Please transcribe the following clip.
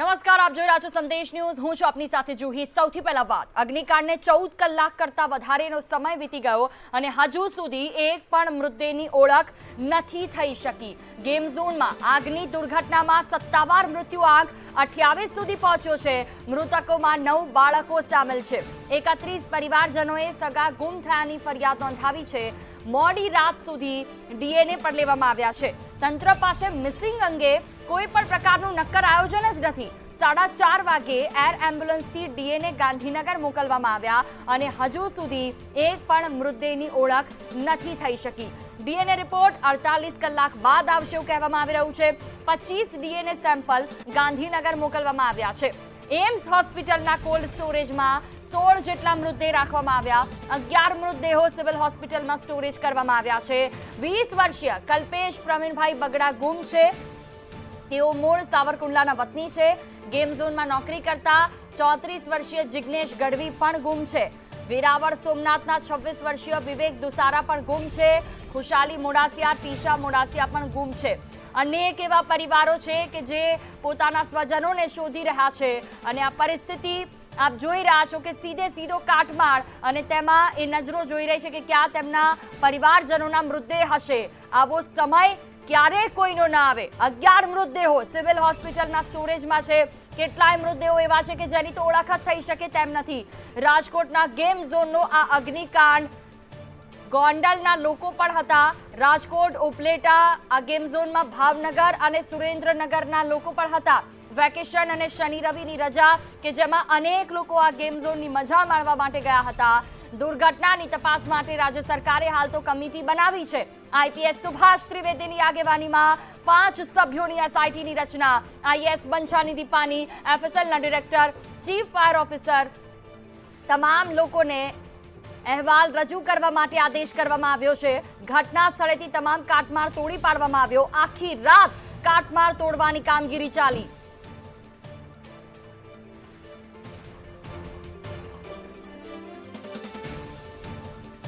નમસ્કાર, આપ જોઈ રહ્યા છો સંદેશ ન્યૂઝ. હું છું આપની સાથે જુહી. સૌથી પહેલા વાત. અગ્નિકાંડને ચૌદ કલાક કરતા વધારેનો સમય વીતી ગયો અને હજુ સુધી એક પણ મૃતદેહની ઓળખ નથી થઈ શકી. ગેમ ઝોનમાં આગની દુર્ઘટનામાં સત્તાવાર મૃત્યુ આંક અઠ્યાવીસ સુધી પહોંચ્યો છે. મૃતકોમાં નવ બાળકો સામેલ છે. એકત્રીસ પરિવારજનોએ સગા ગુમ થયાની ફરિયાદ નોંધાવી છે. મોડી રાત સુધી ડીએનએ પણ લેવામાં આવ્યા છે. તંત્ર પાસે મિસિંગ અંગે કોઈ પણ પ્રકારનું નક્કર આયોજન જ નથી. સાડા ચાર વાગે એર એમ્બ્યુલન્સથી ડીએનએ ગાંધીનગર મોકલવામાં આવ્યા અને હજુ સુધી એક પણ મૃતદેહની ઓળખ નથી થઈ શકી. ડીએનએ રિપોર્ટ અડતાલીસ કલાક બાદ આવશે એવું કહેવામાં આવી રહ્યું છે. પચીસ ડીએનએ સેમ્પલ ગાંધીનગર મોકલવામાં આવ્યા છે. એમ્સ હોસ્પિટલના કોલ્ડ સ્ટોરેજમાં સોળ જેટલા મૃતદેહ રાખવામાં આવ્યા. અગિયાર મૃતદેહો સિવિલ હોસ્પિટલમાં સ્ટોરેજ કરવામાં આવ્યા છે. વીસ વર્ષીય કલ્પેશ પ્રવીણભાઈ બગડા ગુમ છે. તેઓ મૂળ સાવરકુંડલાના વતની છે. ગેમ ઝોનમાં નોકરી કરતા ચોત્રીસ વર્ષીય જિગ્નેશ ગઢવી પણ ગુમ છે. વેરાવળ સોમનાથના છવ્વીસ વર્ષીય વિવેક દુસારા પણ ગુમ છે. ખુશાલી મોડાસિયા, ટીશા મોડાસિયા પણ ગુમ છે. અનેક એવા પરિવારો છે કે જે પોતાના સ્વજનોને શોધી રહ્યા છે. અને આ પરિસ્થિતિ આપ જોઈ રહ્યા છો કે સીધે સીધો કાટમાળ અને તેમાં એ નજરો જોઈ રહી છે કે ક્યાં તેમના પરિવારજનોના મૃતદેહ હશે. આવો સમય ક્યારેય કોઈનો ના આવે? અગિયાર મૃતદેહો સિવિલ હોસ્પિટલના સ્ટોરેજમાં છે. કેટલાય મૃતદેહો એવા છે કે જેની તો ઓળખ થઈ શકે તેમ નથી. રાજકોટના ગેમ ઝોનનો આ અગ્નિકાંડ ગોંડલના લોકો પણ હતા. રાજકોટ, ઉપલેટા, આ ગેમ ઝોનમાં ભાવનગર અને સુરેન્દ્રનગરના લોકો પણ હતા. વેકેશન અને શનિ રવિની રજા કે જેમાં અનેક લોકો આ ગેમ ઝોનની મજા માણવા માટે ગયા હતા. દુર્ઘટનાની તપાસ માટે રાજ્ય સરકારે હાલ તો કમિટી બનાવી છે. આઈપીએસ સુભાષ ત્રિવેદીની આગેવાનીમાં પાંચ સભ્યોની એસઆઈટીની રચના. આઈએસ બંછાની દીપાની, એફએસએલના ડિરેક્ટર, ચીફ ફાયર ઓફિસર, તમામ લોકોને અહેવાલ રજૂ કરવા માટે આદેશ કરવામાં આવ્યો છે. ઘટના સ્થળેથી તમામ કાટમાળ તોડી પાડવામાં આવ્યો. આખી રાત કાટમાળ તોડવાની કામગીરી ચાલી.